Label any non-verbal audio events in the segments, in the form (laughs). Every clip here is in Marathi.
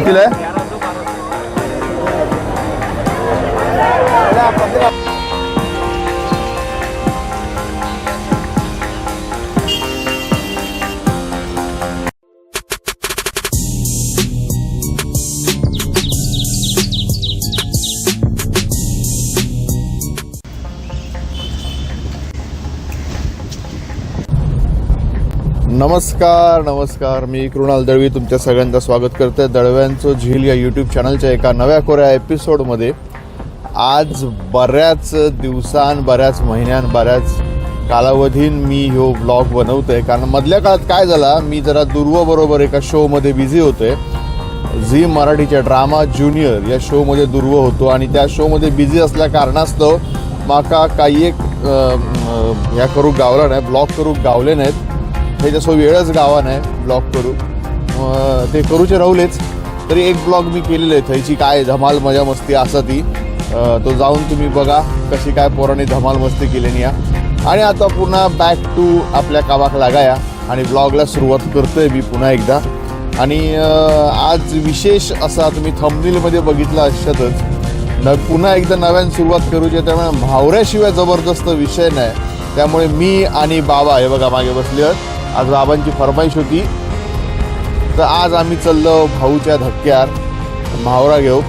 कितीला आहे नमस्कार नमस्कार. मी कृणाल दळवी. तुमच्या सगळ्यांचं स्वागत करतोय दळव्यांचं झील या यूट्यूब चॅनलच्या एका नव्या कोऱ्या एपिसोडमध्ये आज बऱ्याच दिवसां बऱ्याच महिन्यां बऱ्याच कालावधीन मी ह्यो ब्लॉग बनवतोय. कारण मधल्या काळात काय झाला मी जरा दुर्वबरोबर एका शोमध्ये बिझी होतोय. झी मराठीच्या ड्रामा ज्युनियर या शोमध्ये दुर्व होतो आणि त्या शोमध्ये बिझी असल्या कारणास्तव माका काही एक ह्या करू गावला नाही ब्लॉग करूक गावले नाहीत. हे जसं वेळच गावा नाही ब्लॉग करू. ते करूचे राहुलेच. तरी एक ब्लॉग मी केलेले आहे थंयची काय धमाल मजा मस्ती असा ती. तो जाऊन तुम्ही बघा कशी काय पोरांनी धमाल मस्ती केली या. आणि आता पुन्हा बॅक टू आपल्या कामाक लागाया आणि ब्लॉगला सुरुवात करतोय मी पुन्हा एकदा. आणि आज विशेष असा तुम्ही थंबनीलमध्ये बघितलं असतच न पुन्हा एकदा नव्याने सुरुवात करूची त्यामुळे भावऱ्याशिवाय जबरदस्त विषय नाही. त्यामुळे मी आणि बाबा हे बघा मागे बसले आहेत. आज बाबांची फरमाईश होती. तर आज आम्ही चाललो भाऊच्या धक्क्यार म्हावरा घेऊ.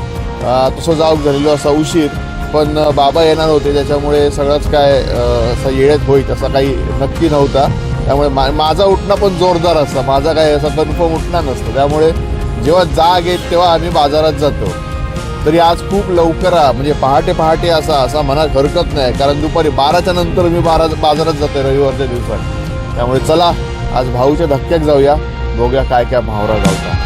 तसं जाऊक झालेलो असा उशीर. पण बाबा येणार होते त्याच्यामुळे सगळंच काय असं येळेत होईल असा काही नक्की नव्हता. त्यामुळे मा माझा उठणं पण जोरदार असतं. माझा काय असं कन्फर्म उठणं नसतं. त्यामुळे जेव्हा जाग येत तेव्हा आम्ही बाजारात जातो. तरी आज खूप लवकर म्हणजे पहाटे पहाटे असा असा मनात हरकत नाही. कारण दुपारी बाराच्या नंतर मी बारा बाजारात जाते रविवारच्या दिवसात. त्यामुळे चला आज भाऊच्या धक्क्यात जाऊया. बघूया काय काय भावरा गावता.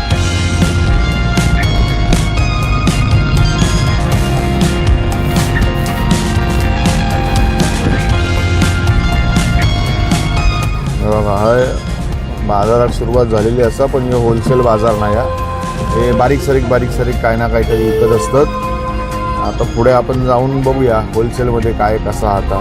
बाजारात सुरुवात झालेली असा पण हे होलसेल बाजार नाही हा. हे बारीक सारीक बारीक सारीक काय ना काहीतरी विकत असतात. आता पुढे आपण जाऊन बघूया होलसेलमध्ये काय कसा आता.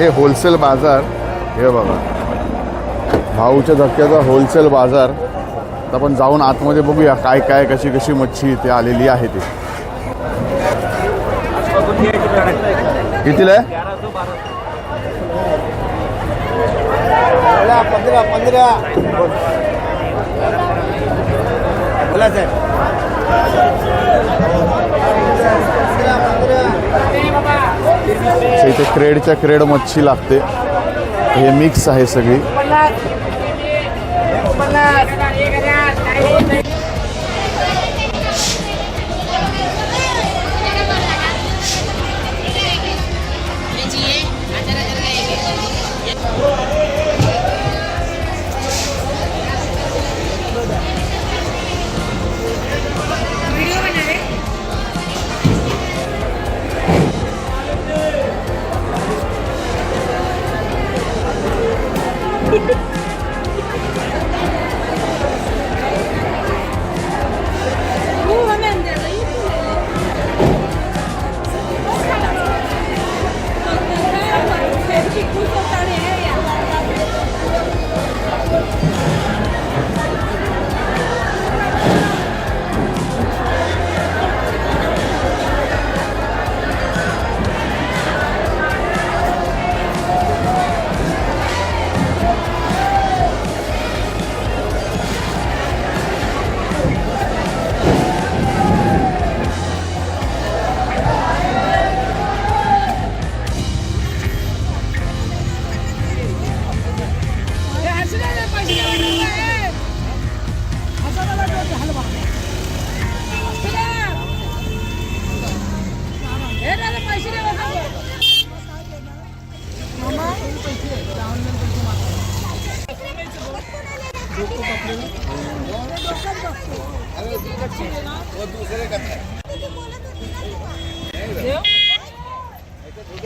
आहे हे होलसेल बाजार हे बघा. भाऊच्या धक्क्याचा होलसेल बाजार. तर आपण जाऊन आतमध्ये बघूया काय काय कशी कशी मच्छी इथे आलेली आहे ते. कितीला आहे? पंधरा पंधरा इथे क्रेडच्या क्रेड मच्छी लागते. हे मिक्स आहे सगळी.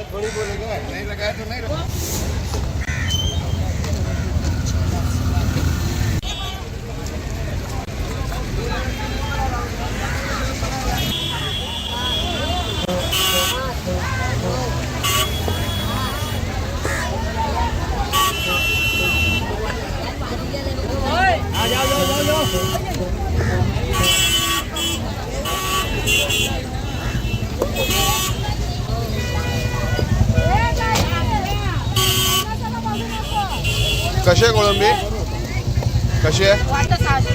थोड़ी बोलेगा नहीं लगाया तो नहीं सहाशे रुपये सहाशे.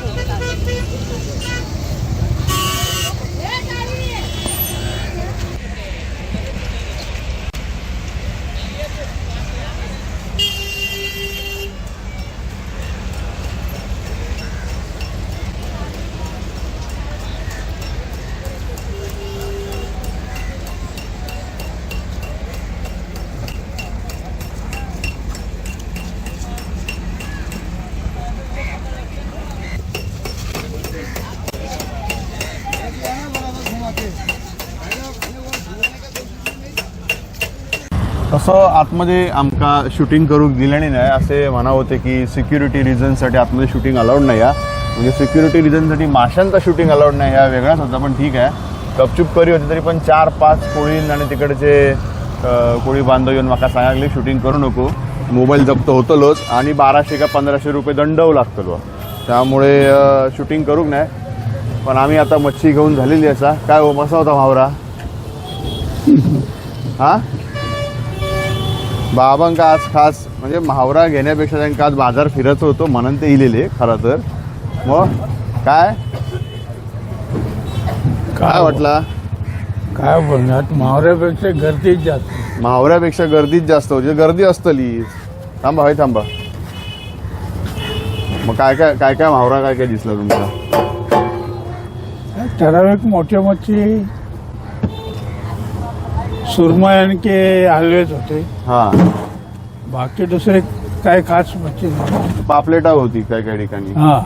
तसं आतमध्ये आमका शूटिंग करूक दिल्याने नाही असे म्हणा होते की सिक्युरिटी रिझनसाठी आतमध्ये शूटिंग अलाउड नाही आहे. म्हणजे सिक्युरिटी रिझनसाठी माशांचा शूटिंग अलाउड नाही हा वेगळाच होता पण ठीक आहे. गपचूप करी होती तरी पण चार पाच कोळी आणि तिकडचे कोळी बांधव येऊन म्हाका सांगले शूटिंग करू नको. मोबाईल जप्त होतलोच आणि बाराशे का पंधराशे रुपये दंडव लागतलो. त्यामुळे शूटिंग करूक नाही. पण आम्ही आता मच्छी घेऊन झालेली असा काय हो कसा होता भावरा हां? बाबांका आज खास म्हणजे महावरा घेण्यापेक्षा त्यांना आज बाजार फिरायचं होतं म्हणून ते इलेले खरं तर. मग काय? काय वाटला? काय बोलण्यात महावऱ्यापेक्षा गर्दीच जास्त. महावऱ्यापेक्षा गर्दीच जास्त होती. गर्दी असतली. थांबा होय थांबा. मग काय काय काय काय महावरा काय काय दिसला तुमचा ठराविक मोठे सुरमई आणखी हलवेच होते. हा. बाकी दुसरे काय खास मच्छी पापलेटा होती काय काय ठिकाणी. हा.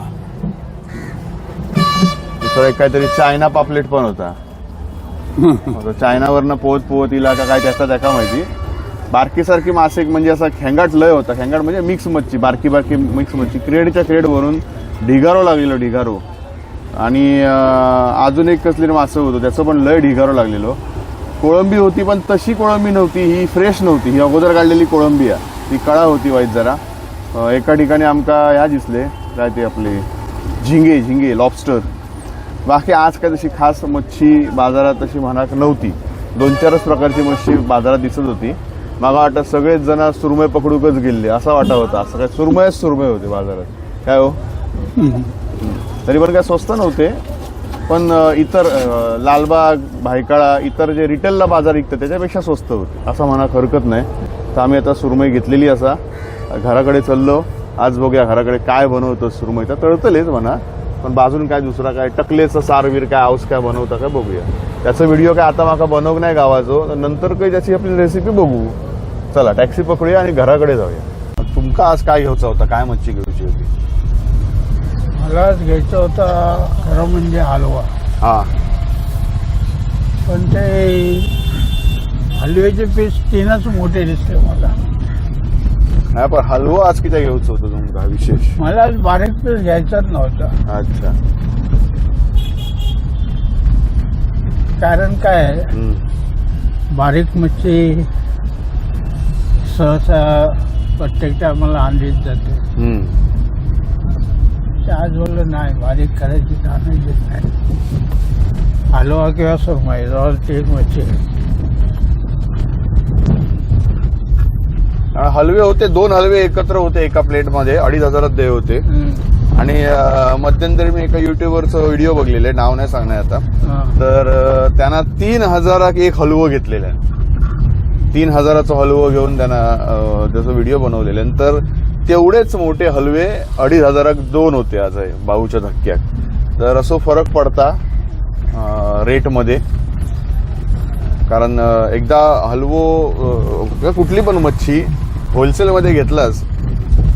दुसरा एक काहीतरी चायना पापलेट पण होता. आता चायनावरनं पोहत पोहत इला का काय त्याचा त्याका माहिती. बारकी सारखी मासे एक म्हणजे असा खेंगाट लय होता. खेंगाट म्हणजे मिक्स मच्छी बारकी बारकी मिक्स मच्छी. क्रेडच्या क्रेड भरून ढिगारो लागलेलो ढिगारो. आणि अं, अजून एक कसली मासं होतं त्याचं पण लय ढिगारो लागलेलो. कोळंबी होती पण तशी कोळंबी नव्हती. ही फ्रेश नव्हती. ही अगोदर काढलेली कोळंबी आहे. ती कळा होती वाईट जरा. एका ठिकाणी आमका ह्या दिसले. काय ते आपले? झिंगे झिंगे लॉबस्टर बाकी आज काय तशी खास मच्छी बाजारात तशी म्हणाक नव्हती. दोन चारच प्रकारची मच्छी बाजारात दिसत होती. मला वाटतं सगळेच जण सुरमय पकडूकच गेले असा वाटा होता. असं काय सुरमयच सुरमय होते बाजारात. काय हो? (laughs) तरी पण काय स्वस्त नव्हते. पण इतर लालबाग भायकाळा इतर जे रिटेलला बाजार विकतं त्याच्यापेक्षा स्वस्त होते. असं म्हणा हरकत नाही. तर आम्ही आता सुरमई घेतलेली असा. घराकडे चाललो. आज बघूया घराकडे काय बनवतो सुरमई. तर तळतलेच म्हणा. पण बाजून काय दुसरा काय टकलेचं सारवीर काय आऊस काय बनवता काय बघूया. त्याचा व्हिडिओ काय आता माका बनवक नाही गावाचो तर नंतर काही त्याची आपली रेसिपी बघू. चला टॅक्सी पकडूया आणि घराकडे जाऊया. तुमका आज काय घ्यायचा होता? काय मच्छी घेऊची होती? मला घ्यायचा होता खरं म्हणजे हलवा. हा. पण ते हलव्याचे पीस तीनच मोठे दिसते मला. नाही पण हलवा आज किती घ्यायचं होतं तुमका विशेष? मला आज बारीक पीस घ्यायचाच नव्हता. अच्छा. कारण काय? आहे, हम्म. बारीक मच्छी सहसा प्रत्येक टायमाला आणलीच जाते. हम्म. ते आज बोललं नाही बारीक करायची आणायची नाही हलवा किंवा सुरमई जवळ ते मच्छी हलवे होते दोन हलवे एकत्र होते एका प्लेटमध्ये अडीच हजारात दे होते. आणि मध्यंतरी मी एका युट्यूबवरचं व्हिडिओ बघलेले नाव नाही सांगणार आता. तर त्यांना तीन हजाराक एक हलवं घेतलेलं आहे तीन हजाराचं हलवं घेऊन त्यांना त्याचा व्हिडिओ बनवलेले. तर तेवढेच मोठे हलवे अडीच हजाराक दोन होते आज आहे भाऊच्या धक्क्यात. तर असो फरक पडता रेटमध्ये. कारण एकदा हलवो कुठली पण मच्छी होलसेलमध्ये घेतलास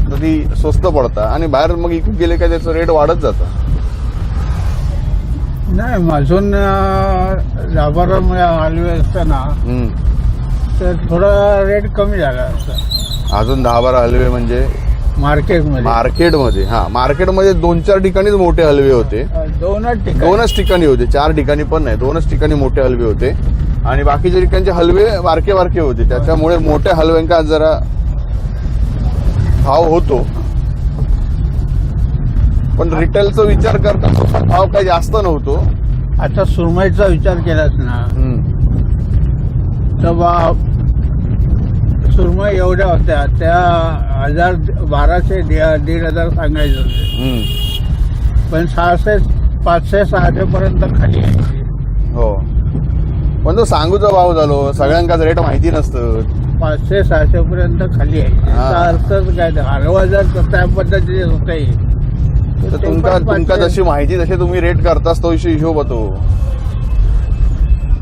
तर ती स्वस्त पडता आणि बाहेर मग इकडे गेले का त्याचं रेट वाढत जातं. नाही माझून लाभाराम हलवे असताना. तर थोडा रेट कमी झाला असता. अजून दहा बारा हलवे म्हणजे मार्केटमध्ये. मार्केटमध्ये हा. मार्केटमध्ये दोन चार ठिकाणीच मोठे हलवे होते. दोनच ठिकाणी. दोनच ठिकाणी होते. चार ठिकाणी पण नाही दोनच ठिकाणी मोठे हलवे होते. आणि बाकीच्या ठिकाणचे हलवे बारके बारके होते. त्याच्यामुळे मोठ्या हलव्यांका जरा भाव होतो. पण रिटेलचा विचार करता भाव काही जास्त नव्हतो. आता सुरमईचा विचार केलास ना. तर बा सुरमई एवढ्या होत्या. त्या हजार बाराशे दीड हजार सांगायचे होते. पण सहाशे पाचशे सहाशे पर्यंत खाली हो. पण तो सांगूचा भाव झालो. सगळ्यांकाच रेट माहिती नसतं. पाचशे सहाशे पर्यंत खाली हा. याचा अर्थच काय हलवा जर त्या पद्धतीने होते तुमका तुमका जशी माहिती तशी तुम्ही रेट करतास तो हिशो- हिशोब होतो.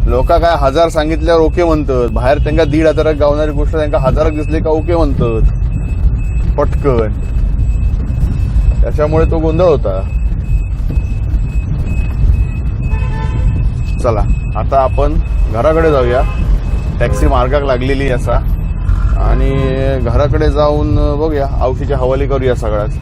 लोक काय हजार सांगितल्यावर ओके म्हणतात. बाहेर त्यांना दीड हजारात गावणारी गोष्ट त्यांना हजारात दिसली का ओके म्हणतात. पटकन. त्याच्यामुळे तो गोंधळ होता. चला आता आपण घराकडे जाऊया. टॅक्सी मार्गाक लागलेली असा. आणि घराकडे जाऊन बघूया. औषधीच्या हवाली करूया सगळ्याच.